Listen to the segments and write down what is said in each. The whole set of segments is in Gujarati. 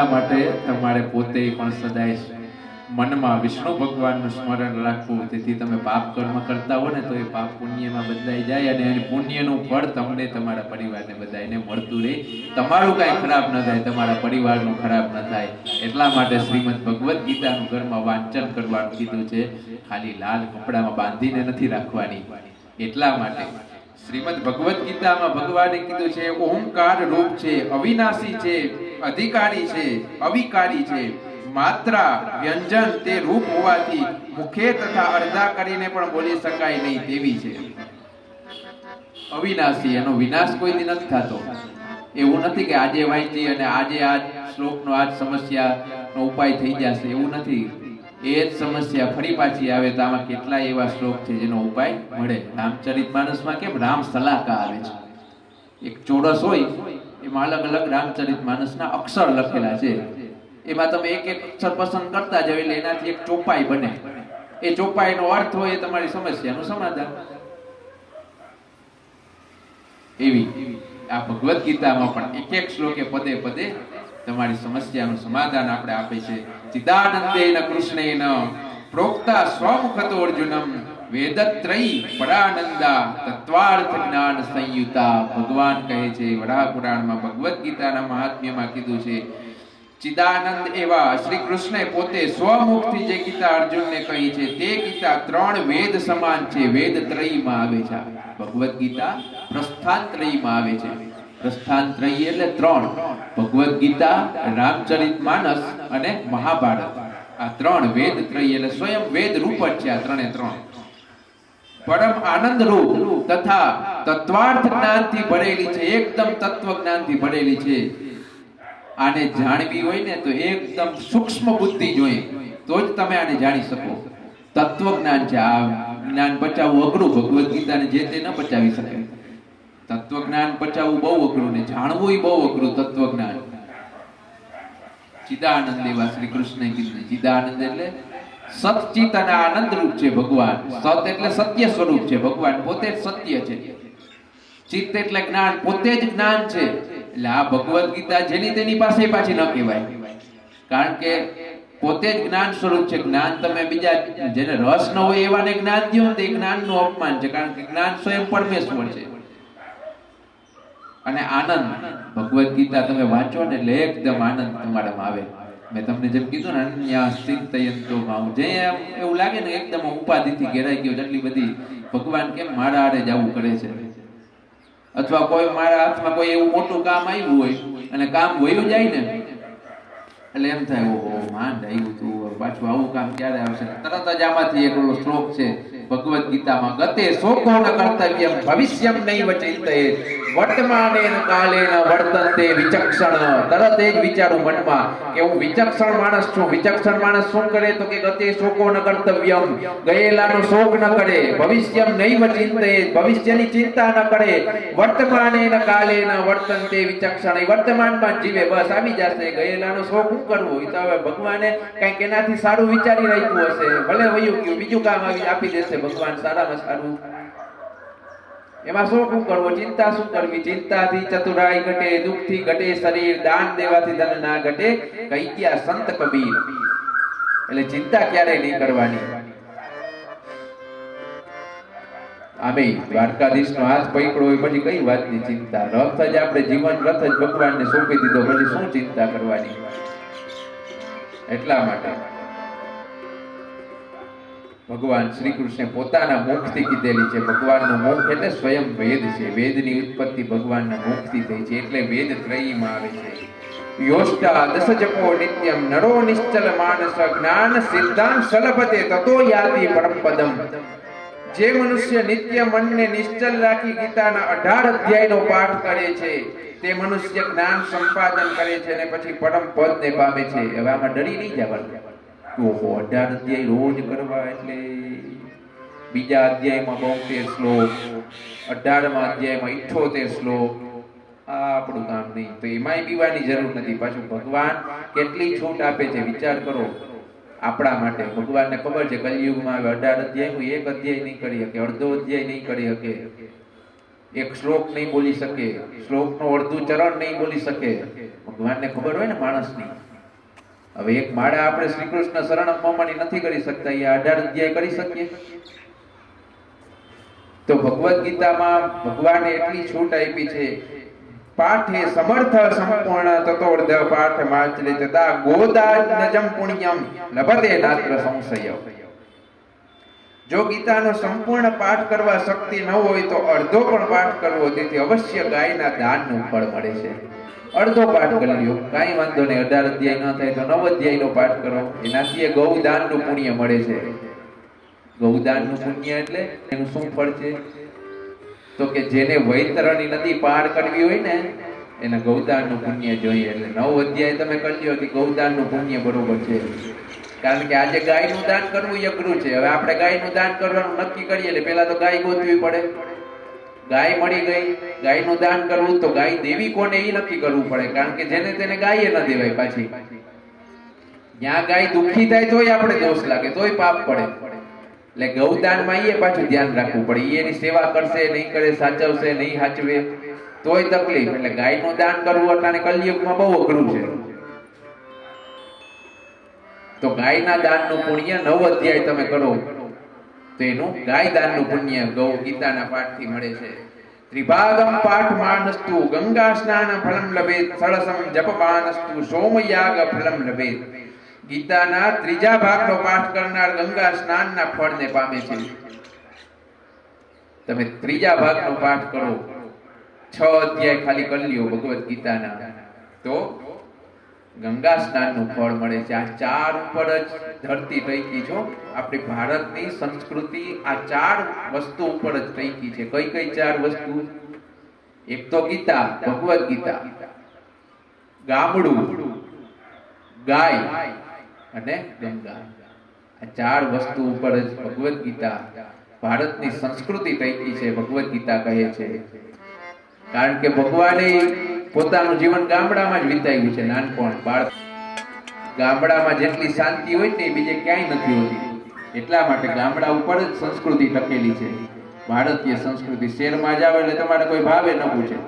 એટલા માટે તમારે પોતે પણ સદાય મનમાં વિષ્ણુ ભગવાનનું સ્મરણ રાખવું. તેથી તમે પાપ કર્મ કરતા હો ને તો એ પાપ પુણ્યમાં બદલાઈ જાય અને એની પુણ્યનું ફળ તમને તમારા પરિવારને બધાને મળતું રહે. તમારું કાંઈ ખરાબ ન થાય, તમારા પરિવારનું ખરાબ ન થાય. એટલા માટે શ્રીમદ ભગવદ્ ગીતાનું ઘરમાં વાંચન કરવાનું કીધું છે. ખાલી લાલ કપડામાં બાંધીને નથી રાખવાની. એટલા માટે શ્રીમદ ભગવદ્ ગીતામાં ભગવાને કીધું છે ઓમકાર રૂપ છે, અવિનાશી છે. અધિકારી છે, અવિકારી છે. માત્રા વ્યંજન તે રૂપ હોવાથી મુખે તથા અર્ધા કરીને પણ બોલી શકાય નહીં તેવી છે. અવિનાશી, એનો વિનાશ કોઈ દી નથી થતો. એવું નથી કે આજે વાંચી અને આજે આ શ્લોકનો આ સમસ્યાનો ઉપાય થઈ જશે, એવું નથી. એ જ સમસ્યા ફરી પાછી આવે તો આમાં કેટલા એવા શ્લોક છે જેનો ઉપાય મળે. રામચરિત માનસમાં કેમ? રામ સલાહકાર આવે છે. એક ચોરસ હોય એમાં અલગ અલગ રામચરિત માનસના અક્ષર લખેલા છે. એમાં તમે એક એક અક્ષર પસંદ કરતા જાવ એટલે એનાથી એક ચોપાઈ બને. એ ચોપાઈનો અર્થ હોય એ તમારી સમસ્યાનું સમાધાન. એવી આ ભગવદ્ ગીતામાં પણ એક એક શ્લોકે પદે પદે તમારી સમસ્યાનું સમાધાન આપણે આપે છે. ચિદાનંદેન કૃષ્ણેન પ્રોક્તા સ્વમુખતો અર્જુનમ વેદત્રયી પરાનંદા તત્વાર્થ જ્ઞાન સંયુતા. ભગવાન કહે છે વરાહ પુરાણમાં ભગવદ્ ગીતાના મહાત્મ્યમાં કીધું છે, ચિદાનંદ એવા શ્રી કૃષ્ણે પોતે સ્વમુખથી જે ગીતા અર્જુનને કહી છે, તે ગીતા ત્રણ વેદ સમાન છે. વેદ ત્રયમાં આવે છે ભગવદ્ ગીતા પ્રસ્થાન ત્રયમાં આવે છે. પ્રસ્થાન ત્રય એટલે ત્રણ. ભગવદ્ ગીતા રામચરિત માનસ અને મહાભારત. આ ત્રણ વેદ ત્રય એટલે સ્વયં વેદ રૂપ જ છે આ ત્રણે ત્રણ. પરમ આનંદ રૂપ તથા તત્વાર્થ જ્ઞાનથી ભરેલી છે, એકદમ તત્વ જ્ઞાનથી ભરેલી છે. આને જાણવી હોય ને તો એકદમ સૂક્ષ્મ બુદ્ધિ જોઈએ તો જ તમે આને જાણી શકો. તત્વ જ્ઞાન છે, આ જ્ઞાન બચાવવું અઘરું, ભગવદ્ ગીતાને જે તે ન પચાવી શકે. તત્વ જ્ઞાન બચાવવું બહુ અઘરું ને જાણવું એ બહુ અઘરું તત્વ જ્ઞાન ચિદાનંદ એવા શ્રી કૃષ્ણ કીધું, ચિદાનંદ એટલે સતચિત અને આનંદ રૂપ છે ભગવાન. સત એટલે સત્ય સ્વરૂપ છે ભગવાન. પોતે જ સત્ય છે. ચિત્ત એટલે જ્ઞાન. પોતે જ જ્ઞાન છે. એટલે આ ભગવદ્ ગીતા જેની તેની પાસે પાછી ન કહેવાય. કારણ કે પોતે જ જ્ઞાન સ્વરૂપ છે. જ્ઞાન તમે બીજા જેને રસ ન હોય એવાને જ્ઞાન દો તે જ્ઞાનનું અપમાન છે. કારણ કે જ્ઞાન સ્વયં પરમેશ્વર છે. અને આનંદ. ભગવદ્ ગીતા તમે વાંચો ને એટલે એકદમ આનંદ તમારામાં આવે. મેં તમને જેમ કીધું ને, અન્ય ચિંતયંતો માઉ જે એવું લાગે ને, એકદમ ઉપાધિથી ઘેરાઈ ગયો એટલી બધી ભગવાન કેમ મારા આડે જવું કરે છે? અથવા કોઈ મારા હાથમાં કોઈ એવું મોટું કામ આવ્યું હોય અને કામ વયું જાય ને, એટલે એમ થાય, ઓહો, માંડ આવ્યું તું પાછું આવું કામ ક્યારે આવશે? તરત જ આમાંથી એક શ્લોક છે, ભગવદ્ ગીતામાં, ગતે શોકો ન કર્તવ્યમ ભવિષ્યમ નહીં ચિંતયે. વર્તમાનેન કાલેન વર્તન્તે વિચક્ષણ. તરત એ જ વિચારું મનમાં કે હું વિચક્ષણ માણસ છું. વિચક્ષણ માણસ શું કરે તો કે ગતે શોકો ન કર્તવ્યમ. ગયેલાનો શોક ન કરે. ભવિષ્યમ નૈવ ચિંતે. ભવિષ્યની ચિંતા ન કરે. વર્તમાનેન કાલેન વર્તન્તે વિચક્ષણ. વર્તમાનમાં જીવે. બસ આવી જશે. ગયેલાનો શોક શું કરવો? એ તો હવે ભગવાને કંઈક એનાથી સારું વિચારી રાખ્યું હશે. ભલે વયું ગયું. બીજું કામ આવી આપી દેશે ભગવાન. સારામાં સારું. એમાં શું શું કરવો? ચિંતા શું કરવી? ચિંતાથી ચતુરાઈ ઘટે, દુઃખથી ઘટે, શરીર દાન દેવાથી ધન ના ઘટે, કહી ગયા સંત કબીર. એટલે ચિંતા ક્યારે નહીં કરવાની? આમે, દ્વારકાધીશનો હાથ પકડો હોય પછી કઈ વાતની ચિંતા? રથ જ આપણે જીવન રથ જ ભગવાનને સોંપી દીધો, પછી શું ચિંતા કરવાની? એટલા માટે. ભગવાન શ્રી કૃષ્ણે પોતાના મુખથી કીધેલી છે. ભગવાનનું મુખ એટલે સ્વયં વેદ છે. વેદની ઉત્પત્તિ ભગવાનના મુખથી થઈ છે એટલે વેદ ત્રયીમાં આવે છે. યોષ્ટા દશજપો નિત્યમ નરો નિશ્ચલ માનસ જ્ઞાન સિદ્ધાંત સલભતે તતો યાતિ પરમપદમ. જે મનુષ્ય નિત્ય મનને નિશ્ચલ રાખી ગીતાના અઢાર અધ્યાયનો પાઠ કરે છે, તે મનુષ્ય જ્ઞાન સંપાદન કરે છે અને પછી પરમ પદને પામે છે. હવે આમાં ડરી નહીં જવાનું. ઓહો, અઢાર અધ્યાય રોજ કરવા એટલે બીજા અધ્યાયમાં બોતેર શ્લોક, અઢારમા અધ્યાયમાં ઇઠોતેર શ્લોક, આ આપણું કામ નહીં. તો એમાંય પીવાની જરૂર નથી. પાછું ભગવાન કેટલી છૂટ આપે છે, વિચાર કરો. આપણા માટે ભગવાનને ખબર છે, કલયુગમાં આવે અઢાર અધ્યાયનું એક અધ્યાય નહીં કરી શકે, અડધો અધ્યાય નહીં કરી શકે. એક શ્લોક નહીં બોલી શકે, શ્લોકનો અડધું ચરણ નહીં બોલી શકે. ભગવાનને ખબર હોય ને માણસની. હવે એક માળા આપણે શ્રી કૃષ્ણ શરણમ મમની નથી કરી શકતા, એ અઢાર અધ્યાય કરી શકીએ. તો ભગવદ્ ગીતામાં ભગવાને એટલી છૂટ આપી છે, પાઠે સમર્થ સંપૂર્ણ તતોર્ધ, પાઠ માચરે તદા ગોદાનજમ પુણ્યમ, લભતે નાત્ર સંશય. જો ગીતાનો સંપૂર્ણ પાઠ કરવા શક્તિ ન હોય તો અડધો પણ પાઠ કરવો તેથી અવશ્ય ગાયના દાનનું ફળ મળે છે. અડધો પાઠ કરી લ્યો. કાંઈ વાંધો નહીં. અઢાર અધ્યાય ન થાય તો નવ અધ્યાયનો પાઠ કરો. એનાથી એ ગૌદાનનું પુણ્ય મળે છે. ગૌદાનનું પુણ્ય એટલે એનું શું ફળ છે? તો કે જેને વૈતરણી નદી પાર કરવી હોય ને, એને ગૌદાનનું પુણ્ય જોઈએ. એટલે નવ અધ્યાય તમે કરી લ્યો. કે ગૌદાનનું પુણ્ય બરોબર છે. કારણ કે આજે ગાયનું દાન કરવું અઘરું છે. હવે આપણે ગાયનું દાન કરવાનું નક્કી કરીએ એટલે પેલા તો ગાય ગોતવી પડે. ગાય મળી ગઈ, ગાયનું દાન કરવું તો ગાય દેવી કોને એ નક્કી કરવું પડે? કારણ કે જેને તેને ગાય ન દેવાય પાછી. જ્યાં ગાય દુઃખી થાય તોય આપણે દોષ લાગે, તોય પાપ પડે. એટલે ગૌદાનમાં એ પાછું ધ્યાન રાખવું પડે. એની સેવા કરશે, નહીં કરે, સાચવશે, નહીં સાચવે, તોય તકલીફ. એટલે ગાયનું દાન કરવું અટાણે કલયુગમાં બહુ અઘરું છે. તો ગાયના દાનનું પુણ્ય નવ અધ્યાય તમે કરો. તો એનું ગાય દાનનું પુણ્ય ગૌ ગીતાના પાઠથી મળે છે. ત્રિભાગમ પાઠ માનસ્તુ ગંગા સ્નાન ફલમ લભેત, સળસમ જપમાનસ્તુ સોમયાગ ફલમ લભેત. ગીતાના ત્રીજા ભાગનો પાઠ કરનાર ગંગા સ્નાનના ફળને પામે છે. તમે ત્રીજા ભાગનો પાઠ કરો. છ અધ્યાય ખાલી કરી લ્યો ભગવદ્ ગીતાના. તો ગંગા સ્નાનનું ફળ મળે છે. આ ચાર ઉપર જ ધરતી ટકી છો આપણી ભારતની સંસ્કૃતિ આ ચાર વસ્તુ ઉપર જ ટકી છે. કઈ કઈ ચાર વસ્તુ? એક તો ગીતા, ભગવદ ગીતા, ગામડું, ગાય અને ગંગા. આ ચાર વસ્તુ ઉપર જ ભગવદ ગીતા ભારતની સંસ્કૃતિ ટકી છે, ભગવદ ગીતા કહે છે. કારણ કે ભગવાને પોતાનું જીવન ગામડામાં જ વિતાવ્યું છે નાનપણ બાળ ગામડામાં જેટલી શાંતિ હોય ને બીજે ક્યાંય નથી હોતી. એટલા માટે ગામડા ઉપર જ સંસ્કૃતિ ટકેલી છે. ભારતીય સંસ્કૃતિ શહેરમાં જ આવે એટલે તમારે કોઈ ભાવે ન પૂછે.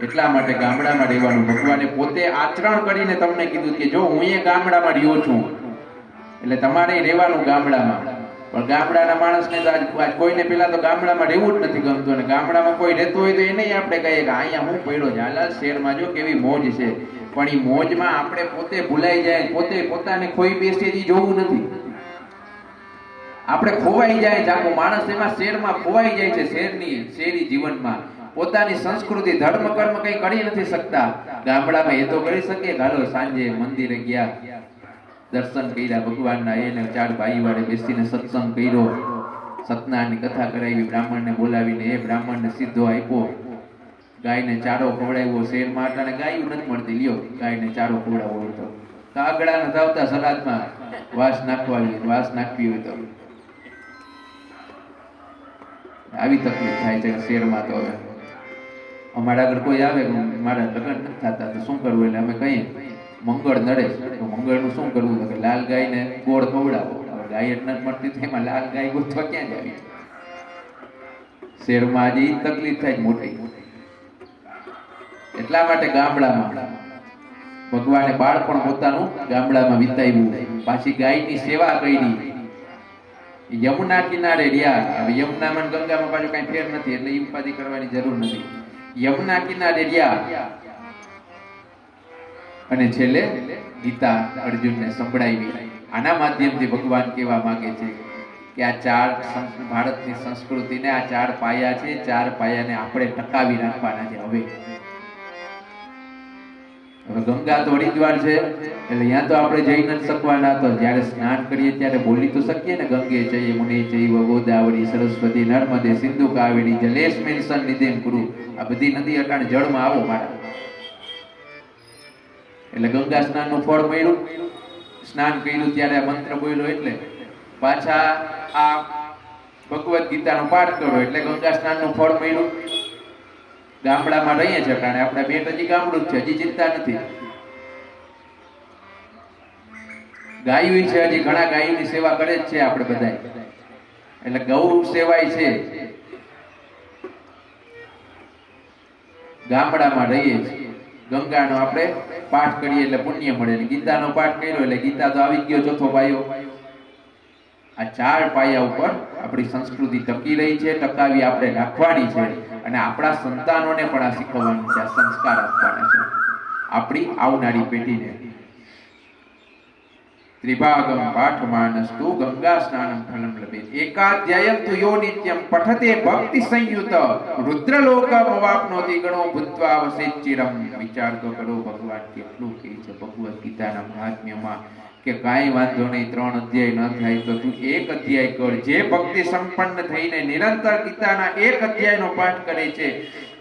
એટલા માટે ગામડામાં રહેવાનું ભગવાને પોતે આચરણ કરીને તમને કીધું કે જો હું એ ગામડામાં રહ્યો છું, એટલે તમારે રહેવાનું ગામડામાં. પણ ગામડાના માણસને તો આજ કોઈને પેલા તો ગામડામાં રહેવું જ નથી ગમતું અને ગામડામાં કોઈ રહેતું હોય તો એને આપણે કહીએ કે અહીંયા હું પડ્યો છે. હાલા શહેરમાં જો કેવી મોજ છે. પણ એ મોજમાં આપણે પોતે ભૂલાઈ જાય, પોતે પોતાને ખોઈ બેસીએ એ જોવું નથી. આપણે ખોવાઈ જાય છે. માણસ એમાં શહેરમાં ખોવાઈ જાય છે શહેરની શહેરી જીવનમાં. પોતાની સંસ્કૃતિ, ધર્મ, કર્મ કઈ કરી નથી શકતા. ગામડામાં એ તો કરી શકે ગાલો સાંજે મંદિરે ગયા. દર્શન કર્યા, ભગવાનના એને ચાર ભાઈ વાળે બેસીને સત્સંગ કર્યો. સતનાની કથા કરાવી બ્રાહ્મણને બોલાવીને એ બ્રાહ્મણને સીધો આપ્યો. ગાયને ચારો ખવડાવ્યો શેરમાં અટાણે ગાયું નથી મળતી. લ્યો, ગાયને ચારો ખવડાવવો હતો તો. કાગડાને ધાવતા સલાદમાં વાસ નાખવાની, વાસ નાખવી હોય તો. આવી તકલીફ થાય છે શેરમાં તો હવે. અમારા આગળ કોઈ આવે મારા લગ્ન નથી થતા, તો શું કરવું એટલે અમે કહીએ? મંગળ નડે. તો મંગળનું શું કરવું? કે લાલ ગાયને ગોળ ખવડાવો. હવે ગાય જ મળતી એમાં લાલ ગાય ગોતવા ક્યાં જાવી? શહેરમાં આજે તકલીફ થાય મોટી. એટલા માટે ગામડામાં ભગવાને બાળપણ પોતાનું ગામડામાં વિતાવ્યું. પાછી ગાયની સેવા કરી. યમુના કિનારે રહ્યા. હવે યમુનામાં ગંગામાં પાછું કઈ ફેર નથી. એટલે ઉપાધિ કરવાની જરૂર નથી. યમુના કિનારે રહ્યા. અને છેલ્લે ગીતા અર્જુનને સંભળાવી. આના માધ્યમથી ભગવાન કહેવા માંગે છે કે આ ચાર ભારતની સંસ્કૃતિને આ ચાર પાયા છે, ચાર પાયાને આપણે ટકાવી રાખવાના છે હવે. ગંગા તો હરિદ્વાર છે, એટલે ત્યાં તો આપણે જઈ નથી શકવાના, તો જ્યારે સ્નાન કરીએ ત્યારે બોલી તો શકીએ ને, ગંગે જઈએ, મુનિ જઈ ગોદાવરી, સરસ્વતી, નર્મદે, સિંધુ, કાવેરી, જલેશ મેન્સન નિદેમ કરું આ બધી નદી અટાણે જળમાં આવો મારા. એટલે ગંગા સ્નાનનું ફળ મળ્યું. સ્નાન કર્યું ત્યારે આ મંત્ર બોલ્યો એટલે પાછા આ ભગવદ્ ગીતાનો પાઠ કરો એટલે ગંગા સ્નાનનું ફળ મળ્યું. ગામડામાં રહીએ છે કારણ આપણે બેટ હજી ગામડું જ છે, હજી ચિંતા નથી. ગાયું છે હજી, ઘણા ગાયોની સેવા કરે જ છે આપણે બધા એટલે ગૌ સેવાય છે. ગામડામાં રહીએ છીએ. ગંગાનો આપણે પાઠ કરીએ એટલે પુણ્ય મળે. અને ગીતાનો પાઠ કર્યો એટલે ગીતા તો આવી ગયો ચોથો પાયો. આ ચાર પાયા ઉપર આપણી સંસ્કૃતિ ટકી રહી છે, ટકાવી આપણે રાખવાની છે અને આપણા સંતાનોને પણ આ શીખવવાનું છે સંસ્કાર આપવાના છે. આપણી આવનારી પેઢીને. ત્રિભાગમ પાઠમાનસ્તુ ગંગા સ્નાનમ ફલમ લભેત એકાધ્યાયમ તુ યો નિત્યમ પઠતે ભક્તિ સંયુત રુદ્રલોકમ મવાપનોતિ ગણો ભૂત્વા વસેચિરમ વિચાર તો કરો ભગવાન કેટલું કહે છે ભગવદ્ ગીતાના મહાત્મ્યમાં કે કાંઈ વાંધો નહીં ત્રણ અધ્યાય ન થાય તો તું એક અધ્યાય કર જે ભક્તિ સંપન્ન થઈને નિરંતર ગીતાના એક અધ્યાયનો પાઠ કરે છે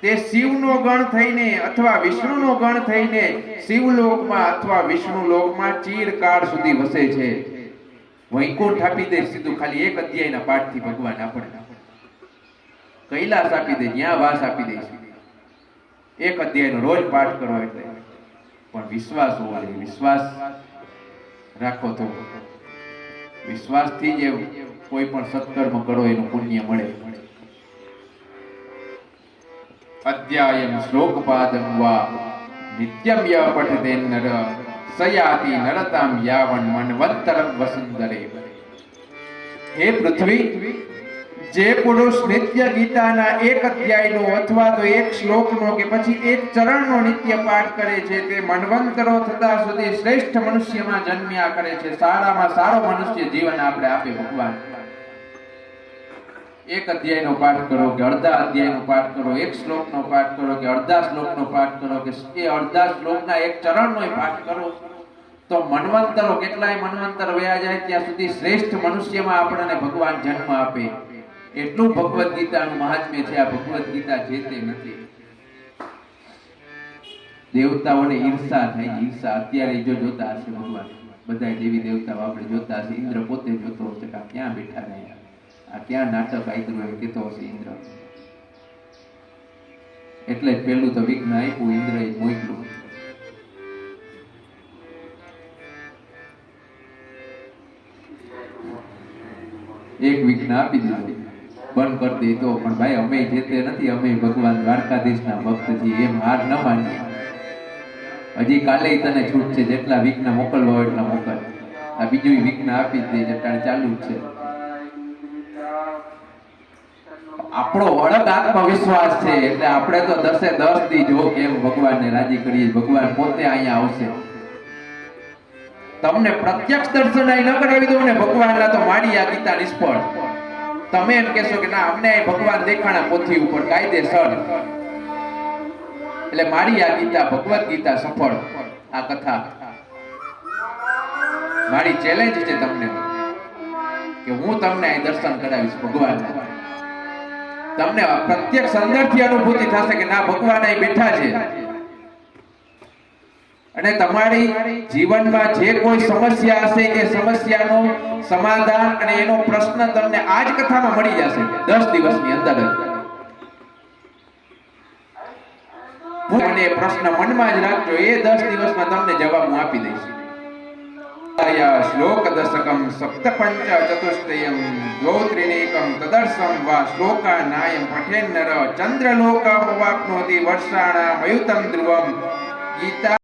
તે શિવનો ગણ થઈને અથવા વિષ્ણુનો ગણ થઈને શિવલોકમાં અથવા વિષ્ણુ લોકમાં ચીરકાળ સુધી વસે છે. વૈકુંઠ આપી દે સીધું ખાલી એક અધ્યાયના પાઠથી ભગવાન આપણને. કૈલાસ આપી દે જ્યાં વાસ આપી દે એક અધ્યાયનો રોજ પાઠ કરો એટલે. પણ વિશ્વાસ હોવો જોઈએ, વિશ્વાસ રાખો તો. વિશ્વાસથી જ કોઈ પણ સત્કર્મ કરો, એનું પુણ્ય મળે. અધ્યાયમ શ્લોકપાદમ વા નિત્યમ ય પઠતે નર સયાતિ નરતામ યાવન મનવંતર વસુંદરે હે પૃથ્વી જે પુરુષ નિત્ય ગીતાના એક અધ્યાયનો અથવા તો એક શ્લોકનો કે પછી એક ચરણનો નિત્ય પાઠ કરે છે, તે મનવંતરો થતા સુધી શ્રેષ્ઠ મનુષ્યમાં જન્મ્યા કરે છે. સારામાં સારો મનુષ્ય જીવન આપણે આપે ભગવાન. એક અધ્યાયનો પાઠ કરો કે અડધા અધ્યાયનો પાઠ કરો, એક શ્લોકનો પાઠ કરો કે અડધા શ્લોકનો પાઠ કરો કે એ અડધા શ્લોકના એક ચરણનો પાઠ કરો. તો મનવંતરો કેટલાય મનવંતર વયા જાય ત્યાં સુધી શ્રેષ્ઠ મનુષ્યમાં આપણને ભગવાન જન્મ આપે. એટલું ભગવદ્ ગીતાનું મહાત્મ્ય છે, આ ભગવદ્ ગીતા જે તે નથી. દેવતાઓને ઈર્ષા થાય, ઈર્ષા. અત્યારે જો જોતા હશે ભગવાન. બધા દેવી દેવતાઓ આપણે જોતા હશે. ઇન્દ્ર પોતે જોતો હશે ક્યાં બેઠા રહ્યા? આ ક્યાં નાટક આદરું એમ કહેતો હશે ઇન્દ્ર. એટલે પેલું તો વિઘ્ન આપ્યું, ઇન્દ્રએ મોકલું એક વિઘ્ન આપી દીધું. બંધ કરી દીધો. પણ ભાઈ, અમે જે તે નથી, અમે ભગવાન દ્વારકાધીશના ભક્ત છીએ, એમ હાર ન માનીએ હજી કાલે તને છૂટ છે, જેટલા વિઘ્ન મોકલવા હોય એટલા મોકલ. આ બીજું વિઘ્ન આપી દે જટાણ ચાલુ જ છે. આપણો અડગ આત્મવિશ્વાસ છે, એટલે આપણે તો દસે દસ દી જો કેમ ભગવાનને રાજી કરીએ, ભગવાન પોતે અહીંયા આવશે. તમને પ્રત્યક્ષ દર્શન અહીં ન કરાવી દઉં ને, ભગવાનના તો માડી આ ગીતા નિષ્ફળ. તમે એમ કહેશો કે ના, અમને ભગવાન દેખાણા પોથી ઉપર કાયદેસર. એટલે મારી આ ગીતા, ભગવદ ગીતા સફળ. આ કથા. મારી ચેલેન્જ છે તમને. કે હું તમને અહીં દર્શન કરાવીશ ભગવાનના. તમને પ્રત્યક્ષ અંદરથી અનુભૂતિ થશે કે ના, ભગવાન અહીં બેઠા છે. અને તમારી જીવનમાં જે કોઈ સમસ્યા હશે એ સમસ્યાનું સમાધાન અને એનો પ્રશ્ન તમને આ જ કથામાં મળી જશે, દસ દિવસની અંદર જ. પ્રશ્ન મનમાં જ રાખજો, એ દસ દિવસમાં તમને જવાબ હું આપી દઈશ. आचार्य श्लोकदशकं सप्तपञ्चचतुष्टयं द्वौ ज्योत्रिनेकं तदर्शं वा श्लोकानायं पठेन्नर चन्द्रलोकं वर्षाणामयुतं ध्रुवं गीता